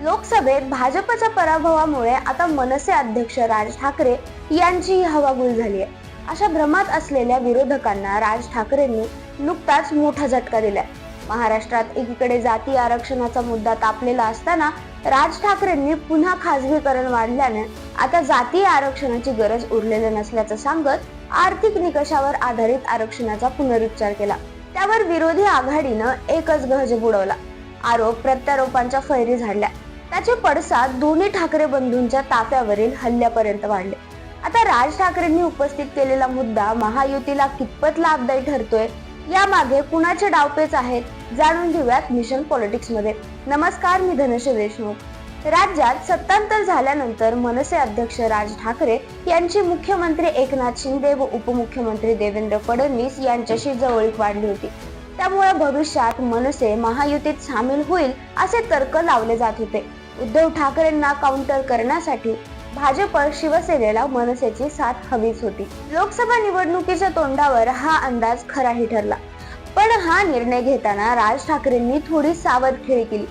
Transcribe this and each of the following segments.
लोकसभेत भाजपच्या पराभवामुळे आता मनसे अध्यक्ष राज ठाकरे यांची हवागुल झाली आहे अशा भ्रमात असलेल्या विरोधकांना राज ठाकरेंनी नुकताच मोठा झटका दिलाय. महाराष्ट्रात एकीकडे जाती आरक्षणाचा मुद्दा तापलेला असताना राज ठाकरेंनी पुन्हा खाजगीकरण वाढल्याने आता जातीय आरक्षणाची गरज उरलेली नसल्याचं सांगत आर्थिक निकषावर आधारित आरक्षणाचा पुनरुच्चार केला. त्यावर विरोधी आघाडीनं एकच गहज बुडवला. आरोप प्रत्यारोपांच्या फैरी झाडल्या. त्याचे पडसाद दोन्ही ठाकरे बंधूंच्या ताफ्यावरील हल्ल्यापर्यंत वाढले. आता राज ठाकरेंनी उपस्थित केलेला मुद्दा महायुतीला कितपत लाभदायी ठरतोय यामागे कुणाचे डावपेच आहेत जाणून घेऊयात मिशन पॉलिटिक्समध्ये नमस्कार मी धनश्री देशमुख. राज्यात सत्तांतर झाल्यानंतर मनसे अध्यक्ष राज ठाकरे यांची मुख्यमंत्री एकनाथ शिंदे व उपमुख्यमंत्री देवेंद्र फडणवीस यांच्याशी जवळीक वाढली होती. त्यामुळे भविष्यात मनसे महायुतीत सामील होईल असे तर्क लावले जात होते. उद्धव ठाकरेंना काउंटर करण्यासाठी भाजप शिवसेनेला मनसेची साथ हवीच होती. लोकसभा निवडणुकीच्या तोंडावर हा अंदाज खराही ठरला. पण हा निर्णय घेताना राज ठाकरेंनी थोडी सावध खेळी केली.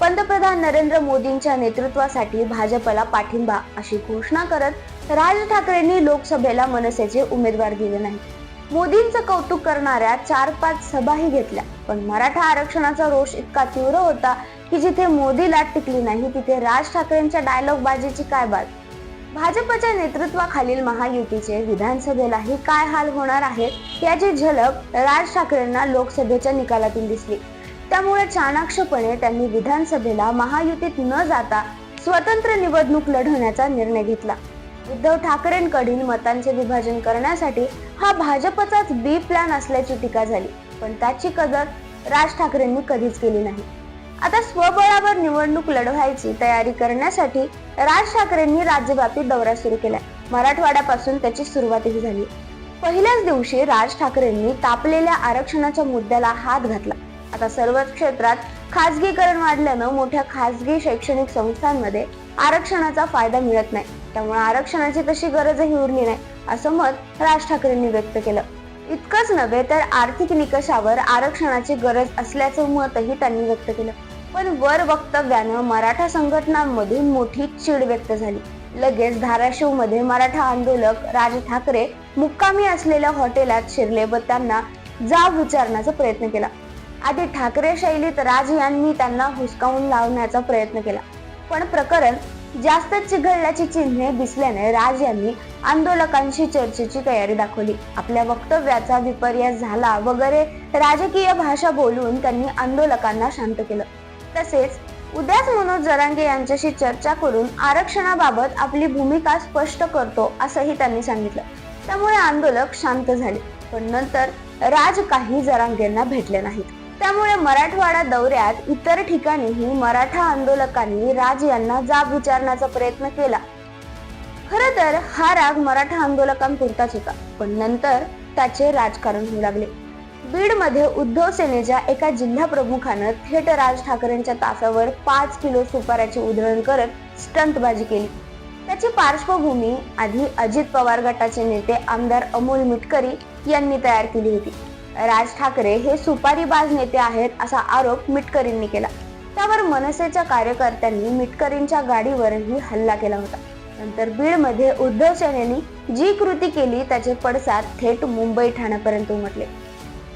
पंतप्रधान नरेंद्र मोदींच्या नेतृत्वासाठी भाजपला पाठिंबा अशी घोषणा करत राज ठाकरेंनी लोकसभेला मनसेचे उमेदवार दिले नाही. मोदींचं कौतुक करणाऱ्या चार पाच सभाही घेतल्या. पण मराठा आरक्षणाचा रोष इतका तीव्र होता की जिथे मोदी लाट टिकली नाही तिथे राज ठाकरेंच्या डायलॉग बाजीची काय बात? भाजपच्या नेतृत्वाखालील महायुतीचे विधानसभेलाही काय हाल होणार आहेत याची झलक राज ठाकरेंना लोकसभेच्या निकालातून दिसली. त्यामुळे चाणाक्षपणे त्यांनी विधानसभेला महायुतीत न जाता स्वतंत्र निवडणूक लढवण्याचा निर्णय घेतला. उद्धव ठाकरेंकडील मतांचे विभाजन करण्यासाठी हा भाजपचाच बी प्लॅन असल्याची टीका झाली पण त्याची कदर राज ठाकरेंनी कधीच केली नाही. आता स्वबळावर निवडणूक लढवायची तयारी करण्यासाठी राज ठाकरेंनी राज्यव्यापी दौरा सुरू केलाय मराठवाड्यापासून त्याची सुरुवातही झाली. पहिल्याच दिवशी राज ठाकरेंनी तापलेल्या आरक्षणाच्या मुद्द्याला हात घातला. आता सर्वच क्षेत्रात खाजगीकरण वाढल्यानं मोठ्या खाजगी शैक्षणिक संस्थांमध्ये आरक्षणाचा फायदा मिळत नाही. त्यामुळे आरक्षणाची तशी गरजही उरली नाही असं मत राज ठाकरेंनी व्यक्त केलं. इतकंच नव्हे तर आर्थिक निकषावर आरक्षणाची गरज असल्याचं मतही त्यांनी व्यक्त केलं. पण वर वक्तव्यानं मराठा संघटनांमधून मोठी चीड व्यक्त झाली. लगेच धाराशिवमध्ये मराठा आंदोलक राज ठाकरे मुक्कामी असलेल्या हॉटेलात शिरले व त्यांना जाब विचारण्याचा प्रयत्न केला. आधी ठाकरे शैलीत राज यांनी त्यांना हुसकावून लावण्याचा प्रयत्न केला. पण प्रकरण जास्त चिघळल्याची चिन्हे दिसल्याने राज यांनी आंदोलकांशी चर्चेची तयारी दाखवली. आपल्या वक्तव्याचा विपर्यास झाला वगैरे राजकीय भाषा बोलून त्यांनी आंदोलकांना शांत केलं. तसेच उद्याच मनोज जरांगे यांच्याशी चर्चा करून आरक्षणाबाबत आपली भूमिका स्पष्ट करतो असंही त्यांनी सांगितलं. त्यामुळे आंदोलक शांत झाले पण नंतर राज काही जरांगेंना भेटले नाहीत. त्यामुळे मराठवाडा दौऱ्यात इतर ठिकाणीही मराठा आंदोलकांनी राज यांना जाब विचारण्याचा प्रयत्न केला. खर तर हा राग मराठा आंदोलकांपुरताच होता पण नंतर त्याचे राजकारण होऊ लागले. बीडमध्ये उद्धव सेनेच्या एका जिल्हा प्रमुखानं थेट राज ठाकरेंच्या ताफ्यावर पाच किलो सुपाऱ्याची उधळण करत स्टंटबाजी केली. त्याची पार्श्वभूमी आधी अजित पवार गटाचे नेते आमदार अमोल मिटकरी यांनी तयार केली होती. राज ठाकरे हे सुपारीबाज नेते आहेत असा आरोप मिटकरींनी केला. त्यावर मनसेच्या कार्यकर्त्यांनी मिटकरींच्या गाडीवरही हल्ला केला होता. नंतर बीडमध्ये उद्धव सेनेने जी कृती केली त्याचे पडसाद थेट मुंबई ठाण्यापर्यंत उमटले.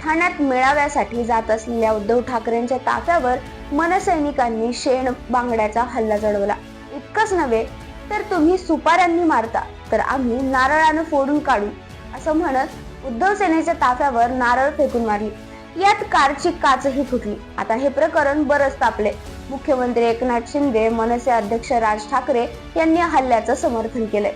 ठाण्यात मेळाव्यासाठी जात असलेल्या उद्धव ठाकरेंच्या ताफ्यावर मनसैनिकांनी शेण बांगड्याचा हल्ला चढवला. इतकंच नव्हे तर तुम्ही सुपाऱ्यांनी मारता तर आम्ही नारळानं फोडून काढू असं म्हणत उद्धव सेनेच्या ताफ्यावर नारळ फेकून मारली. यात कारची काचही फुटली. आता हे प्रकरण बरंच तापले. मुख्यमंत्री एकनाथ शिंदे मनसे अध्यक्ष राज ठाकरे यांनी हल्ल्याचं समर्थन केलंय.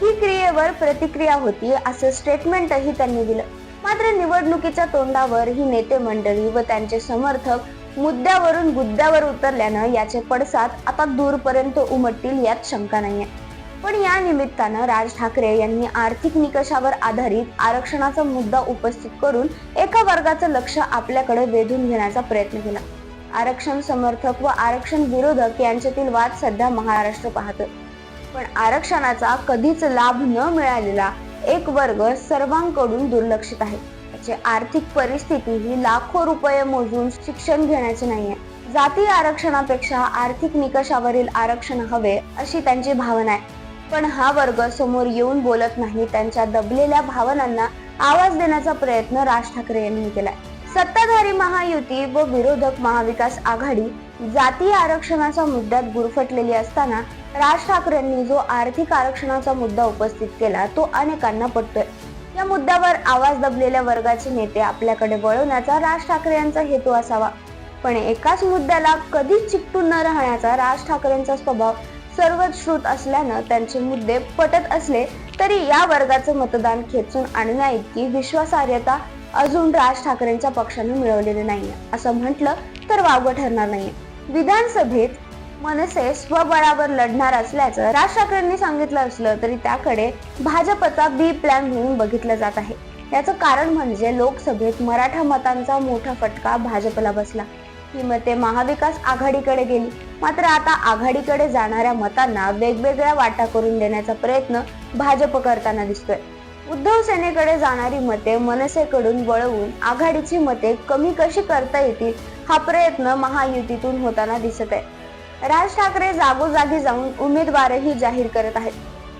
ही क्रियेवर प्रतिक्रिया होती असं स्टेटमेंटही त्यांनी दिलं. मात्र निवडणुकीच्या तोंडावर ही नेते मंडळी व त्यांचे समर्थक मुद्द्यावरून गुद्द्यावर उतरल्यानं याचे पडसाद आता दूरपर्यंत उमटतील यात शंका नाहीये. पण या निमित्तानं राज ठाकरे यांनी आर्थिक निकषावर आधारित आरक्षणाचा मुद्दा उपस्थित करून एका वर्गाचं लक्ष आपल्याकडे वेधून घेण्याचा प्रयत्न केला. आरक्षण समर्थक व आरक्षण विरोधक यांच्यातील वाद सध्या महाराष्ट्र पाहतो पण आरक्षणाचा कधीच लाभ न मिळालेला एक वर्ग सर्वांकडून दुर्लक्षित आहे. त्याची आर्थिक परिस्थिती ही लाखो रुपये मोजून शिक्षण घेण्याची नाहीये जाती आरक्षणापेक्षा आर्थिक निकषावरील आरक्षण हवे अशी त्यांची भावना आहे. पण हा वर्ग समोर येऊन बोलत नाही त्यांच्या दबलेल्या भावनांना आवाज देण्याचा प्रयत्न राज ठाकरे यांनी केलाय. सत्ताधारी महायुती व विरोधक महाविकास आघाडी जाती आरक्षणाच्या मुद्द्यात गुरफटलेली असताना राज ठाकरेंनी जो आर्थिक आरक्षणाचा मुद्दा उपस्थित केला तो अनेकांना पटतोय. या मुद्द्यावर आवाज दबलेल्या वर्गाचे नेते आपल्याकडे वळवण्याचा राज ठाकरे यांचा हेतू असावा. पण एकाच मुद्द्याला कधीच चिकटून न राहण्याचा राज ठाकरेंचा स्वभाव सर्वच श्रुत असल्यानं त्यांचे मुद्दे पटत असले तरी या वर्गाचं मतदान खेचून आणण्या इतकी विश्वासार्हता अजून राज ठाकरेंच्या पक्षाने मिळवलेली नाहीये असं म्हटलं तर वावगं ठरणार नाहीये. विधानसभेत मनसे स्वबळावर लढणार असल्याचं राज ठाकरेंनी सांगितलं असलं तरी त्याकडे भाजपचा बी प्लॅन म्हणून बघितलं जात आहे. याचं कारण म्हणजे लोकसभेत मराठा मतांचा मोठा फटका भाजपला बसला. ही मते महाविकास आघाडीकडे गेली. मात्र आता आघाडीकडे जाणाऱ्या मतांना वेगवेगळ्या वाटा करून देण्याचा प्रयत्न भाजप करताना दिसतोय. उद्धव सेनेकडे जाणारी मते मनसेकडून वळवून आघाडीची मते कमी कशी करता येतील हा प्रयत्न महायुतीतून होताना दिसत आहे. राज ठाकरे जागोजागी जाऊन उमेदवारही जाहीर करत आहेत.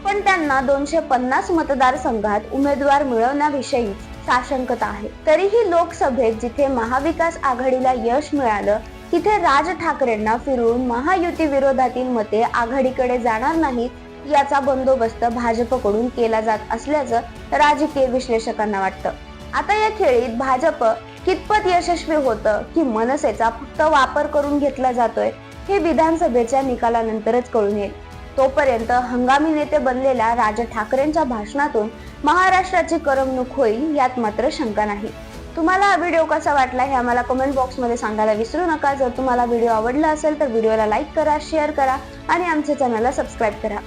पण त्यांना दोनशे पन्नास मतदारसंघात उमेदवार मिळवण्याविषयी साशंकता आहे. तरीही लोकसभेत जिथे महाविकास आघाडीला यश मिळालं तिथे राज ठाकरेंना फिरवून महायुती विरोधातील मते आघाडीकडे जाणार नाहीत याचा बंदोबस्त भाजपकडून केला जात असल्याचं राजकीय विश्लेषकांना वाटतं. आता या खेळीत भाजप कितपत यशस्वी होतं की मनसेचा फक्त वापर करून घेतला जातोय हे विधानसभेच्या निकालानंतरच कळून येईल. तोपर्यंत हंगामी नेते बनलेल्या राज ठाकरेंच्या भाषणातून महाराष्ट्राची करमणूक होईल यात मात्र शंका नाही. तुम्हाला हा व्हिडिओ कसा वाटला हे आम्हाला कमेंट बॉक्समध्ये सांगायला विसरू नका. जर तुम्हाला व्हिडिओ आवडला असेल तर व्हिडिओला लाईक करा शेअर करा आणि आमच्या चॅनलला सबस्क्राईब करा.